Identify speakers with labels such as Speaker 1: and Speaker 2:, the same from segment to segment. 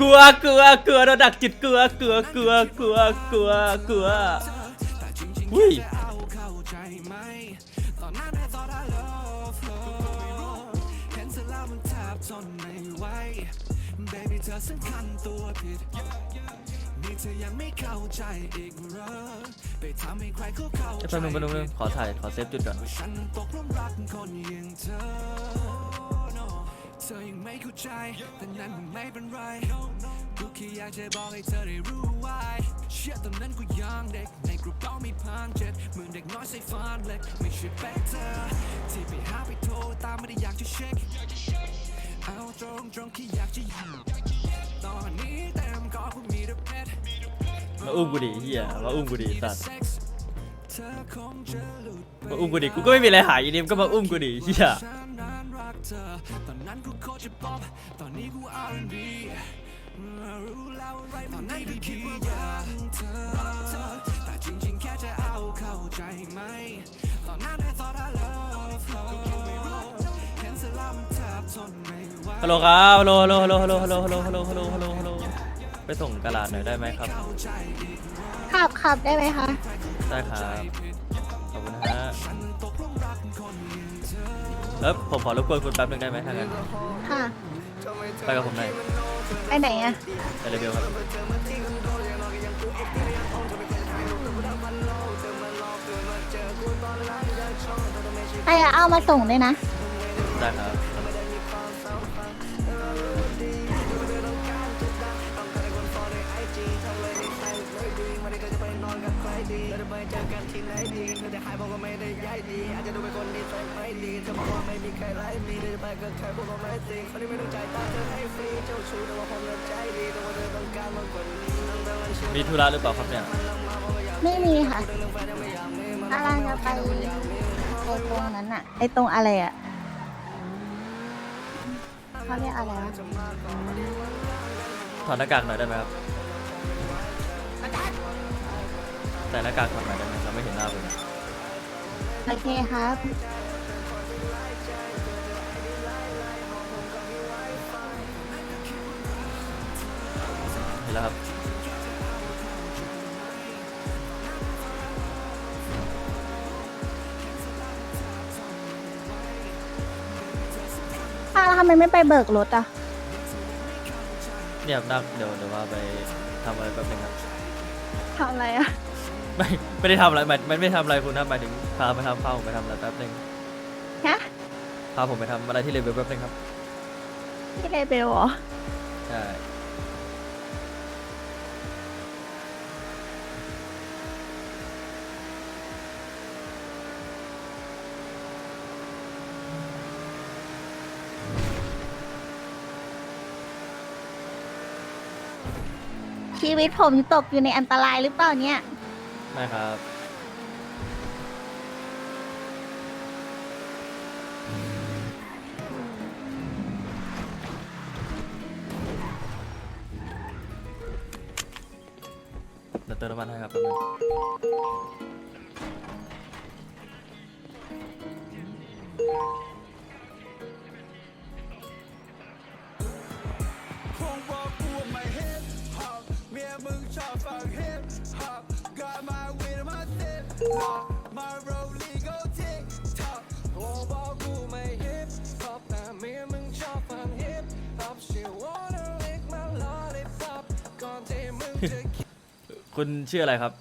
Speaker 1: กลัวกลัวกลัวโดนดักจิตกลัวกลัวกลัวกลัวกลัวกลัวอุ้เธอวผิดนี่มจอีไปนุ่มไปนุ่มขอถ่ายขอเซฟจุดก่อน
Speaker 2: ยังไม่เข้าใจ แต่นั้นมันไม่เป็นไร กูแค่อยากจะบอกให้เธอได้รู้ไว้ เชื่อตอนนั้นกูยังเด็ก ในกระเป๋ามีพันเจ็ดเหมือนเด็กน้อยใส่ฟันเหล็ก ไม่ใช่แป๊กเธอ ที่ไปหาไปโทรตามไม่ได้อยากจะเช็ค เอาตรงตรงๆที่อยากจะอยู่ตอนนี้เต็มกอกูมีแต่เพชร
Speaker 1: มาอุ้มกูดิเฮียมาอุ้มกูดิสัตว์
Speaker 2: เซ็กซ์เธอคงจะหลุด
Speaker 1: มาอุ้มกูดิกูก็ไม่มีอะไรหายอีนิมก็มาอุ้มกูดิเฮีย
Speaker 2: ฉันนั้นรัก เธอ ตอนนั้นกูโคตรจะป๊อปตอนนี้กู R&B รู้แล้วอะไรตอนนั้นกูคิดว่ารักเธอแต่จริงๆแค่จะเอาเข้าใจไหม ตอนนั้น I thought I love her เห็นเสร็จแล้วมันแทบทนไม่ไหว
Speaker 1: ฮัลโหลครับฮัลโหลฮัลโหลฮัลโหลฮัลโหลฮัลโหลฮัลโหลฮัลโหลฮัลโหลฮัลโหลฮัลโหลไปส่งกระดาษหน่อยได้ไหมครับ
Speaker 3: ขับขับได้ไหมคะ
Speaker 1: ได้ครับ ออผมขอรบกวนคุณแป๊บนึงได้ไหมถ้างั้น
Speaker 3: ค่ะ
Speaker 1: ไปกับผมหน่อย
Speaker 3: ไปไหนอะ
Speaker 1: ไปเรเบลครับ
Speaker 3: ไปอะเอามาส่งด้วยนะ
Speaker 1: ได้ครับ ไม่
Speaker 4: เจอกันทีไรดีเธอจะหายผมก็ไม่ได้ย้ายดี อาจจะดูเป็นคนนิสัยไม่ดีเธบอกว่าไม่มีใค
Speaker 1: ร
Speaker 4: ไล่มีเธอจไปกับครผมก็ไม่สิคนที่ไม่ต้องใจตาเธอให้ฟรีเจ้าชู้แต่ว่าผมเริ่มใจดีแต่ว่าเธอต้องการมากกว่านี้
Speaker 1: มีธุระหรือเปล่าครับเนี่ย
Speaker 3: ไม่มีค่ะอะไรจะไปไอตรงนั้นอะไอตรงอะไรอะเขาเรียกอะไรอะ
Speaker 1: ถอดหน้ากากหน่อยได้ไหมครับ ใส่หน้ากากถอดหน่อยได้ไหมเราไม่เห็นหน้าคุณ
Speaker 3: โอเคครับ
Speaker 1: เห็นแล้วครับ
Speaker 3: ป้าแล้วทำไมไม่ไปเบิกรถอะ
Speaker 1: เนี่ยนักเดี๋ยวเดี๋ยวว่าไปทำอะไรแป๊บนึงครับ
Speaker 3: ทำอะไรอะ
Speaker 1: ไม่ไม่ได้ทำอะไรหมายมันไม่ทำอะไรคุณนะหมายถึงพาไปทำพาผมไปทำอะไรแป๊บนึง
Speaker 3: ฮะ
Speaker 1: พาผมไปทำอะไรที่เลเวลแป๊บนึงครับ
Speaker 3: ที่เลเบลเหรอ
Speaker 1: ใช่
Speaker 3: ชีวิตผมตกอยู่ในอันตรายหรือเปล่าเนี่ย
Speaker 1: ไม่ครับ เดี๋ยวเติมน้ำมันให้ครับแป๊บนึง
Speaker 2: คงบอกกูไม่เห็นหอบเมียมึงชอบฟังเห็ คุณชื่ออะไรครับ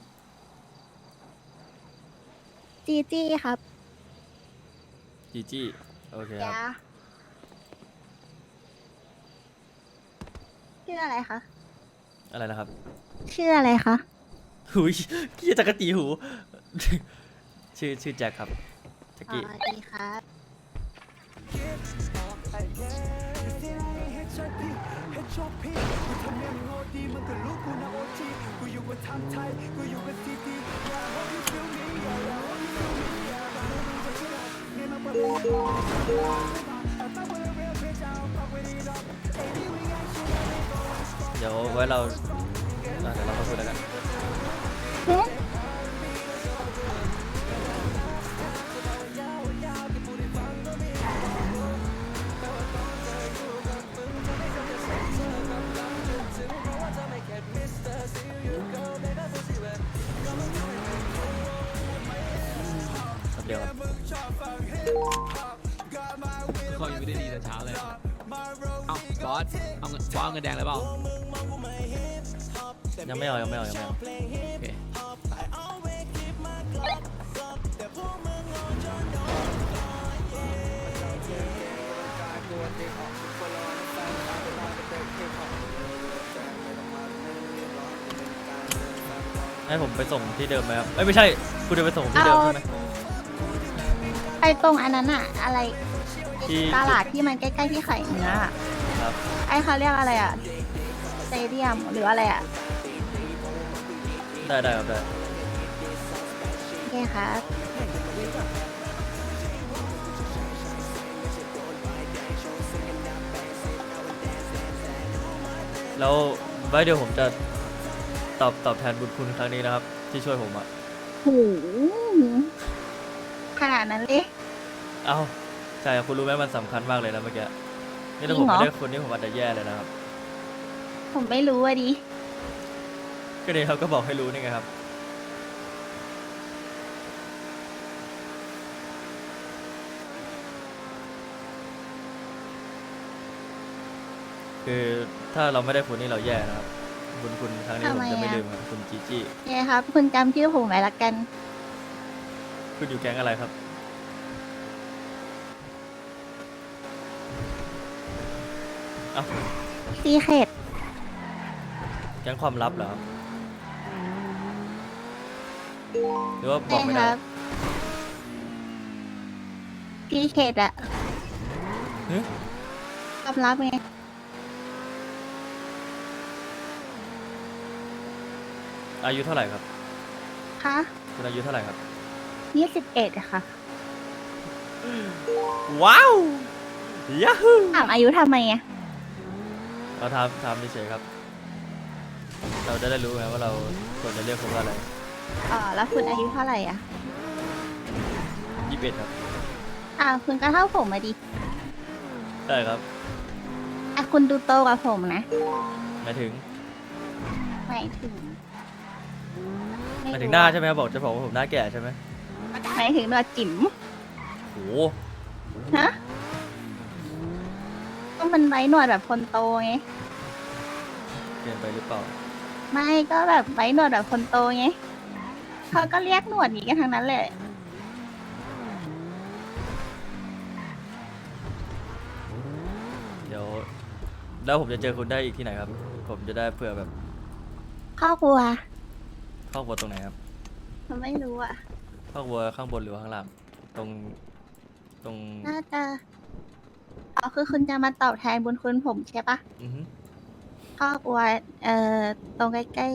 Speaker 2: จีจี้ครับจีจี้โอเคครับยาชื่ออะไรคะ อะไรนะครับชื่ออะไรคะ หุยขี้จักรจีหู ชื่อชื่อแจ็คครั
Speaker 1: บแจ็คอ๋อกี้ดีครับ
Speaker 3: ช็คพี่เฮ
Speaker 1: ดช็อปพี่กูทำ
Speaker 3: งานอย่างโอดี
Speaker 1: มันก็รู้กูนะโอจี
Speaker 3: กูอยู่กับไทม์ไท
Speaker 1: ยกูอยู่กับซีดี Yeah I hope you feel me Yeah I hope you feel me Yeah.
Speaker 3: I hope
Speaker 1: you
Speaker 3: feel me Name up a little I fuck with a real bitch I don't fuck with it up. Baby we got shit that ain't going
Speaker 1: เดี๋ยวไว้เราอ่ะเดี๋ยวเรามาคุยแล้วกัน
Speaker 3: เฮ้
Speaker 4: เขายังไม่ได้ดีแต่เช้าเลย เอ้าบอสเอาเงินบอสเอาเงินแดงเลยเปล่า
Speaker 1: ยังไม่เอายังไม่เอายังไม่เอา
Speaker 4: โอเค
Speaker 1: ให้ผมไปส่งที่เดิมไหมครับเอ้ยไม่ใช่คุณจะไปส่งที่เดิมใช่ไหม
Speaker 3: ไอตรงอันนั้นอะอะไร
Speaker 1: ที่
Speaker 3: ตลาดที่มันใกล้ๆที่ขายเนื้ออะ
Speaker 1: ครับ
Speaker 3: ไอเขาเรียกอะไรอะสเตเดียมหรืออะไรอะ
Speaker 1: ได้ได้ครับได้
Speaker 3: โอเคครับ
Speaker 1: แล้วไว้เดี๋ยวผมจะตอบตอบแทนบุญคุณครั้งนี้นะครับ ที่ช่วยผมอะ
Speaker 3: หูขนาดนั้นเลย
Speaker 1: เอ้าใช่ครับคุณรู้ไหมมันสำคัญมากเลยนะเมื่อกี้นี่ถ้า
Speaker 3: จริ
Speaker 1: ผม
Speaker 3: งเหรอ
Speaker 1: ไม่ได้คนนี้ผมอาจจะแย่เลยนะครับ
Speaker 3: ผมไม่รู้อะดิ
Speaker 1: ก็นี่ครับก็บอกให้รู้นี่ไงครับ คือถ้าเราไม่ได้คุณนี่เราแย่นะครับบุญคุณครั้งนี้ผมจะไม่ลืมครับคุณจีจี้
Speaker 3: โอเคครับ คุณจำชื่อผมไว้ละกัน
Speaker 1: คุณอยู่แก๊งอะไรครับ เอ้า
Speaker 3: ซีเคด
Speaker 1: แก๊งความลับเหรอครับหรือว่าบอ
Speaker 3: ใช่
Speaker 1: กไม่
Speaker 3: ค
Speaker 1: ได้
Speaker 3: รับซีเคดอะ
Speaker 1: หึ
Speaker 3: ความลับไง
Speaker 1: อายุเท่าไหร่ครับ
Speaker 3: คะ
Speaker 1: คุณอายุเท่าไหร่ครับ
Speaker 3: ยี่สิบเอ็ดค่ะ
Speaker 1: ว้าวยัฮู
Speaker 3: ถามอายุทำไมอะ
Speaker 1: เราทำทำเฉยๆครับ เราจะได้รู้ไงว่าเราควรจะเรียกเขาว่าอะไร
Speaker 3: อ๋อแล้วคุณอายุเท่าไหร่อะ
Speaker 1: ยี่สิบเอ็ดครับ
Speaker 3: อ่าคุณก็เท่าผมมาดิ
Speaker 1: ได้ครับ
Speaker 3: อะคุณดูโตกว่าผมนะ
Speaker 1: หมายถึง
Speaker 3: หมายถึง
Speaker 1: หมายถึงหน้าใช่ไหมครับบอกจะบอกว่าผมหน้าแก่ใช่ไหม
Speaker 3: หมายถึงหนวดจิ๋ม
Speaker 1: โห
Speaker 3: ฮะ ก็มันไว้หนวดแบบคนโตไง
Speaker 1: เปลี่ยนไปหรือเปล่า
Speaker 3: ไม่ก็แบบไว้หนวดแบบคนโตไงเขาก็เรียกหนวดนี้กันทั้งนั้นเลย
Speaker 1: เดี๋ยว แล้วผมจะเจอคุณได้อีกที่ไหนครับ ผมจะได้เผื่อแบบ
Speaker 3: ครอบครัว
Speaker 1: ครอบครัวตรงไหนครับ
Speaker 3: มันไม่รู้อะ
Speaker 1: ครอบครัวข้างบนหรือว่าข้างล่าง ตรง ตรง
Speaker 3: น่าจะ อ๋อคือคุณจะมาตอบแทนบุญคุณผมใช่ปะ
Speaker 1: อือฮึ
Speaker 3: ครอบครัวเอ่อตรงใกล้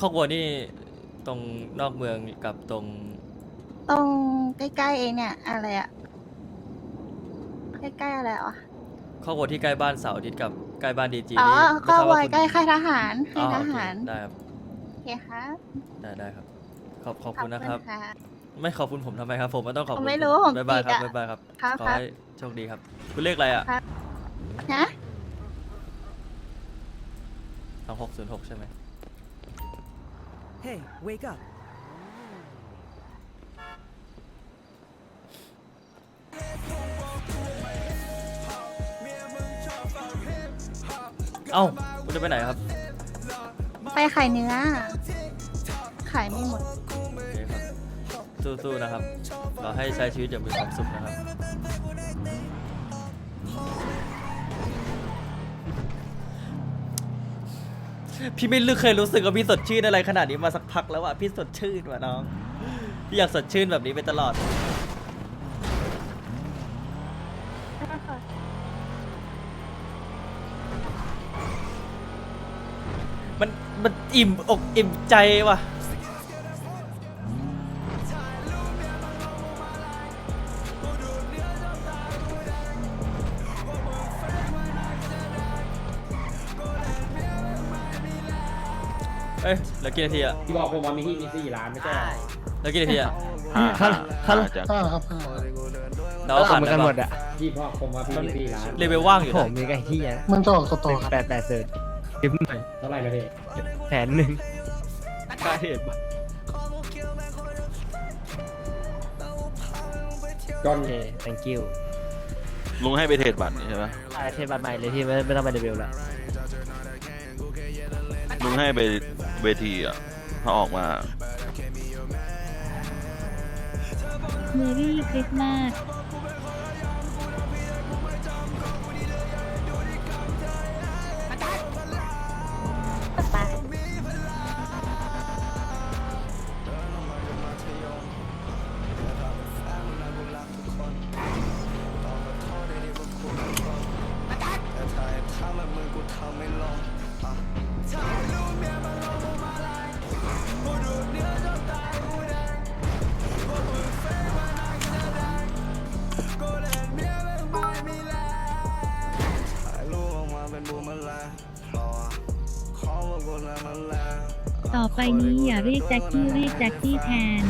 Speaker 1: ครอบครัวนี่ตรงนอกเมืองกับตรง
Speaker 3: ๆตรงใกล้ๆเองเนี่ยอะไรอะใกล้ๆอะไรวะ
Speaker 1: ครอบครัวที่ใกล้บ้านเสาร์อาทิตย์กับใกล้บ้านดีจี
Speaker 3: อ๋อ
Speaker 1: นี่
Speaker 3: ครอบครัว
Speaker 1: ไม่ทาบาณ
Speaker 3: ใกล้ค่ายทหารค่าย
Speaker 1: อ๋อ
Speaker 3: ท
Speaker 1: โอเค
Speaker 3: หาร
Speaker 1: ได้ครับ
Speaker 3: โอเคครับ
Speaker 1: ได้ได้ครับ ขอบขอบ
Speaker 3: ขอบ
Speaker 1: คุณนะครับ
Speaker 3: ค่ะ
Speaker 1: ไม่ขอบคุณผมทำไมครับ ผมไม่ต้องขอบ
Speaker 3: ผ
Speaker 1: คุ
Speaker 3: ม
Speaker 1: ณ
Speaker 3: ไม่รู้ผม
Speaker 1: บ๊ายบายครับ
Speaker 3: ติดอะ
Speaker 1: บ๊ายบายครับ
Speaker 3: ครับ
Speaker 1: ขอ
Speaker 3: ครับ
Speaker 1: ให้โชคดีครับ คุณเลขอะไรอะ
Speaker 3: นะ
Speaker 1: สองหกศูนย์หกใช่ไหม
Speaker 5: Hey, wake up.
Speaker 1: เอ้าคุณจะไปไหนครับ
Speaker 3: ไปขายเนื้อ ขายไม่หมด
Speaker 1: โอเคครับ สู้ๆนะครับขอให้ใช้ชีวิตอย่างมีความสุขนะครับ พี่ไม่เคยรู้สึกว่าพี่สดชื่นอะไรขนาดนี้มาสักพักแล้วอะพี่สดชื่นว่ะน้อง พี่อยากสดชื่นแบบนี้ไปตลอด มันมันอิ่มอกอิ่มใจว่ะ เอ้ยเหลือกี่นาทีอะ
Speaker 6: ที่บอกผมว่ามีที่มีสี่ร้านไม่ใช่เหรอ
Speaker 1: เหลือกี่นาทีอะ
Speaker 7: ฮัลฮัลฮัลครับ
Speaker 1: เราเอาขัน
Speaker 7: เหมือนกันหมดอะ
Speaker 6: ที่พ่อผมว่าพี่มีสี่ร้าน
Speaker 1: เลเวลว่างอยู่
Speaker 7: ผ
Speaker 1: นะ
Speaker 7: มมีไก่ที่อะ
Speaker 8: มันจะออกสตอครับ
Speaker 7: แปดแปดเสิร์ชยิ้มหน่อย
Speaker 6: เท่าไหร่นะพี่
Speaker 7: แสนหนึ่งค่าเหตุ
Speaker 9: จน
Speaker 10: โอเค thank you
Speaker 5: ลุงให้ไปเทรดบัตรนี่ใช่ปะ
Speaker 10: อ่าเทปบัตรใหม่เลยที่ไม่ไม่ต้องไปเดบิวต์แล้ว
Speaker 5: ลุงให้ไป เวทีอะถ้าออกมา
Speaker 4: เมรี่คริสต์มาส ไปนี้อย่าเรียกแจ็คกี้เรียกแจ็คกี้แทน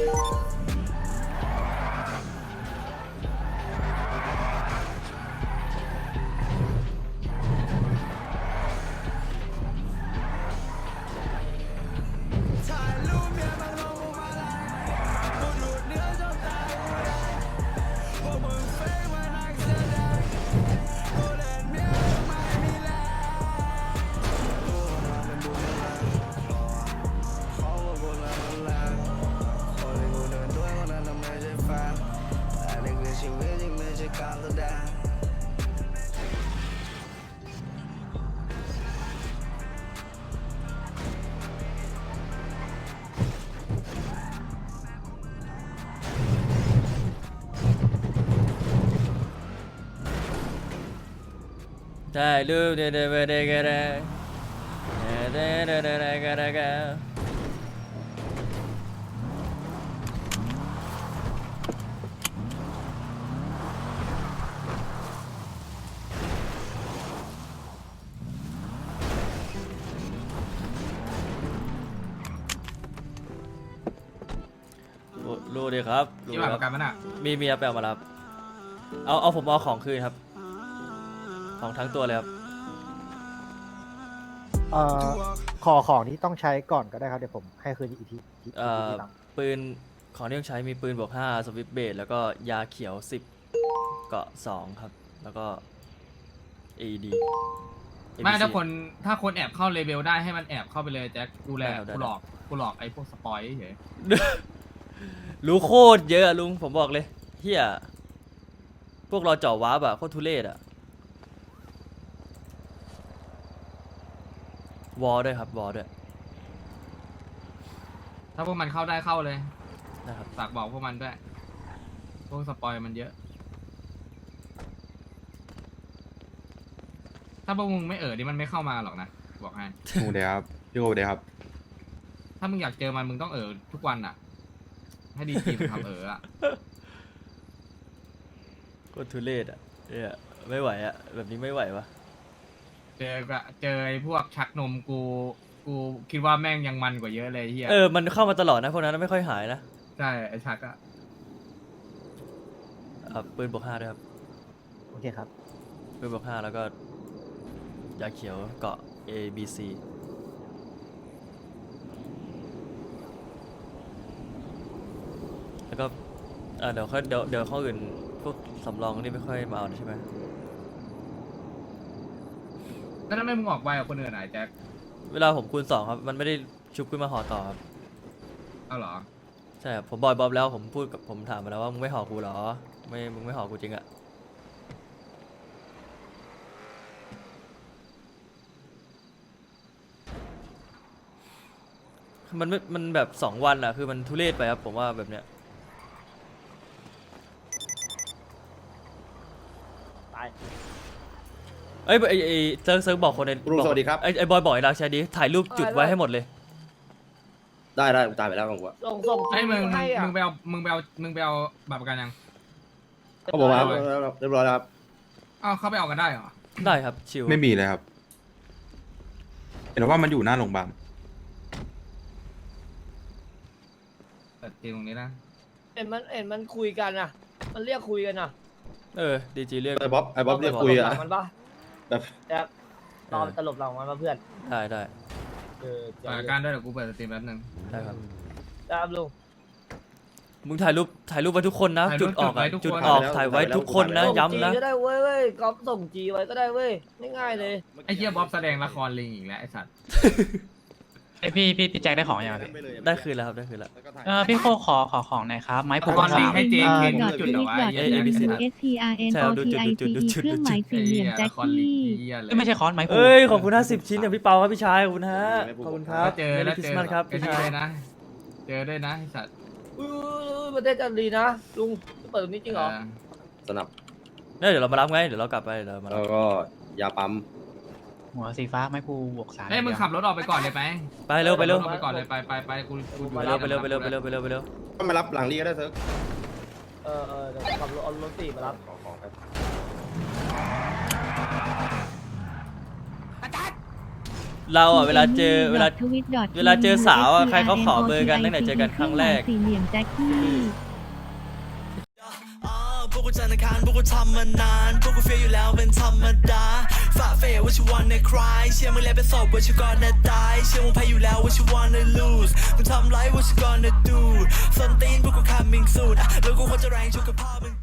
Speaker 4: Thank you.
Speaker 1: ใช่ลูกเดเดเดเดเดเดเดเดเดเด ดเดรู้ดีครับรู้
Speaker 8: ที่
Speaker 1: ดี
Speaker 8: หลัง
Speaker 1: ค
Speaker 8: ป
Speaker 1: รับ
Speaker 8: ระกันมันอะ
Speaker 1: มีมีครับไปเอามารับ เอาเอาผมเอาของคืนครับ ของทั้งตัวเลยครับ
Speaker 11: เอ่อขอของที่ต้องใช้ก่อนก็ได้ครับ เดี๋ยวผมให้คืนอีกทีอีกที
Speaker 1: เอ่อ
Speaker 11: ทีหลัง
Speaker 1: ปืนของที่ต้องใช้มีปืนบวก5สวิปเบดแล้วก็ยาเขียว10เกาะ2ครับ แล้วก็ AED
Speaker 8: ไม่
Speaker 1: ABC
Speaker 8: ถ้าคน ถ้าคนแอบเข้าเลเวลได้ให้มันแอบเข้าไปเลยแจ็คกูแหละ
Speaker 1: ได้ครับได้
Speaker 8: กูหลอกกูหลอกไอ้พวกสปอยเฉย
Speaker 1: รู้โคตรเยอะอะลุงผมบอกเลยเฮียพวกเราเจาะวาร์ปอะโคตรทุเรศอะวอลด้วยครับวอลด้วย
Speaker 8: ถ้าพวกมันเข้าได้เข้าเลย
Speaker 1: นะครับ
Speaker 8: ฝากบอกพวกมันด้วย พวกสปอยมันเยอะ ถ้าพวกมึงไม่เออนี่มันไม่เข้ามาหรอกนะ บอกให้
Speaker 9: โอเดครับพี่โอเดครับ
Speaker 8: ถ้ามึงอยากเจอมันมึงต้องเออทุกวันอะ ให้ดีทีมทำเอออะ
Speaker 1: โคตรทุเรศอะเฮียไม่ไหวอะแบบนี้ไม่ไหววะ
Speaker 8: เจอก็เจอไอ้พวกชักนมกู กูคิดว่าแม่งยังมันกว่าเยอะเลยเฮีย
Speaker 1: เออ มันเข้ามาตลอดนะพวกนั้นไม่ค่อยหายนะ
Speaker 8: ใช่ไอ้ชักอะ
Speaker 1: อะปืนบวกห้าด้วยครับ
Speaker 11: โอเคครับ
Speaker 1: ปืนบวกห้าแล้วก็ยาเขียวเกาะ A B C แล้วก็อ่าเดี๋ยวค่อยเดี๋ยวเดี๋ยวข้ออื่นพวกสำรองนี่ไม่ค่อยมาเอาใช่ไหม
Speaker 8: แล้วทำไมมึงออกไวกับคนอื่นอะไอ้แจ็ค
Speaker 1: เวลาผมคูณสองครับมันไม่ได้ชุบขึ้นมาห่อต่อครับ
Speaker 8: เอาเหรอ
Speaker 1: ใช่ครับผมบอกบอบแล้วผมพูดกับผมถามมาแล้วว่ามึงไม่ห่อกูเหรอไม่มึงไม่ห่อกูจริงอะมันไม่มันแบบสองวันอะคือมันทุเรศไปครับผมว่าแบบเนี้ย
Speaker 11: ตาย
Speaker 1: เอ้ยไอ้ไอ้เซิร์ฟเซิร์ฟบอกคนใน
Speaker 6: ลุงสวัสดีครับ
Speaker 1: ไอ้ไอ้บอยบอกไอ้รักใช้ดิถ่ายรูปจุดไว้ให้หมดเลย
Speaker 6: ได้ได้ตายไปแล้วของกูอะ
Speaker 7: ส่งส่ง
Speaker 8: ไอ้ยมึง
Speaker 7: ให้อะ
Speaker 8: มึงไปเอามึงไปเอามึงไปเอาบัตรประกันยัง
Speaker 6: เขาบอกว่าเรียบร้อยแล้วครับ
Speaker 8: อ้าวเข้าไปเอากันได้เหรอ
Speaker 1: ได้ครับชิว
Speaker 6: ไม่มีเลยครับ เห็นว่ามันอยู่หน้าโรงพยาบาล
Speaker 8: เปิดเกมตรงนี้นะ
Speaker 7: เห็นมันเห็นมันคุยกันอะ มันเรียกคุยกันอะ
Speaker 1: เออดีจีเรียก
Speaker 6: ไอ้บ๊อบไอ้บ๊อบเรียกคุยอะ
Speaker 7: ตลบหลังมันปะ
Speaker 6: แบบ
Speaker 7: แจ๊บตอนตลบหลังมันปะเพื่อน
Speaker 1: ได้ได้
Speaker 7: เออ
Speaker 8: เปิดการด้วยเดี๋ยวกูเปิดสตรีมแป๊บนึง
Speaker 1: ได้ครับ
Speaker 7: ได้ครับลุง
Speaker 1: มึงถ่ายรูปถ่ายรูปไว้ทุกคนนะ
Speaker 8: ถ่ายรู
Speaker 1: จุ
Speaker 8: ป
Speaker 1: ดออกอะ
Speaker 8: จุ
Speaker 1: จุ
Speaker 8: ด
Speaker 1: ด
Speaker 8: ไว้
Speaker 1: ออก
Speaker 6: ทุกคน
Speaker 1: ถ่ายไว้
Speaker 6: ถ่ายไว้
Speaker 1: ทุกคนนะ
Speaker 6: ถ่ายไว้
Speaker 1: ย้ำนะ
Speaker 7: ส่งจีก็ได้เว้ยเว้ยก๊อฟส่งจีไว้ก็ได้เว้ยง่ายๆเลย
Speaker 8: ไอ้เหี้ยบ๊อบแสดงละครลิงอีกแล้วไอ้สัตว์
Speaker 12: ไอพี่พี่พี่แจ็คได้ของยังไงพี่
Speaker 1: ได้คืนแล้วครับได้คืนแล้ว
Speaker 12: เออพี่โคขอขอของหน่อยครับ ไม้
Speaker 8: ละ
Speaker 12: ผู
Speaker 8: ครลิงให้เจเคนจุดเหรอวะไอ้
Speaker 1: เอ้
Speaker 8: เหี้
Speaker 1: ย
Speaker 8: ย
Speaker 1: ABC
Speaker 13: S T R N
Speaker 1: ใช่
Speaker 13: O
Speaker 1: ครับดู
Speaker 13: T
Speaker 1: จุด
Speaker 13: I
Speaker 1: ดู
Speaker 13: C
Speaker 1: จุด
Speaker 13: E
Speaker 1: ดูจุด
Speaker 13: เครื่องหมายสี่เหลี่ยม
Speaker 8: ไอ้
Speaker 13: แจ็
Speaker 8: เหี้ย
Speaker 13: ค
Speaker 8: ละครลิง
Speaker 13: กี้
Speaker 8: เหี้ยเลย
Speaker 12: เอ้ยไม่ใช่คอนไม้ผู
Speaker 1: เอ้ยขอบคุณห้าสิบชิ้นจากพี่เปาครับพี่ชายขอบคุณฮะ
Speaker 6: ไม่พูด
Speaker 1: ขอบคุณครับ
Speaker 8: แล้วเจอแล้ว
Speaker 1: คริ
Speaker 8: เจ
Speaker 1: ส
Speaker 8: อ
Speaker 1: ต์มาสครับ
Speaker 8: ไอ้
Speaker 1: พี่
Speaker 8: นี่
Speaker 1: ชาย
Speaker 8: ด้วยนะ เจอด้วยนะไอ้สัตว์
Speaker 7: อุ้ยประเทศจันทรีนะลุงจะเปิดตรงนี้จริงเหรอ
Speaker 8: เออ
Speaker 6: สนับ
Speaker 1: เนี่ยเดี๋ยวเรามารับไงเดี๋ยวเรากลับไปเดี๋ยวเรามารั
Speaker 6: แล้
Speaker 1: บ
Speaker 6: วก็ยาปั๊ม
Speaker 12: หัวสีฟ้าไม้ผูบวกสาม
Speaker 8: เฮ้ยมึงขับรถออกไปก่อนเลยไป
Speaker 1: ไปเร็วไปเร็ว
Speaker 8: ขับถออกไปก่อนเลยไปไปไปกูกูอยู่
Speaker 1: ไปเร็วไปเร็วไปเร็วไปเร็วไปเร็วไปเร็ว
Speaker 6: ก็มารับหลังนี้ก็ได้เซิร์ฟ
Speaker 7: เออเออเดี๋ยวขับรถเอารถสี่มารับ
Speaker 6: ของของครับ
Speaker 1: เราอะเวลาเจอเวลา
Speaker 13: ทวิตดอท
Speaker 1: เวลาเจอสาวอะใครเขาขอเบอร์กันตั้งแต่เจอกันครั้งแรก
Speaker 13: สี่เหลี่ยมแจ็คกี้
Speaker 2: อ่าพวกกูจันทร์อังคารพวกกูทำมานาน พวกกูเฟียอยู่แล้วเป็นธรรมดา ฝ่าเฟยว่าชิวันในคลายเชื่อมึงแล้วเป็นศพว่าชิวก่อนนะตาย เชื่อมึงแพ้อยู่แล้วว่าชิวันใน lose มึงทำไรว่าชิวก่อนนะ do ส้นตีนพวกกู coming soon แล้วกูควรจะแรงชุกกับพ่อมึง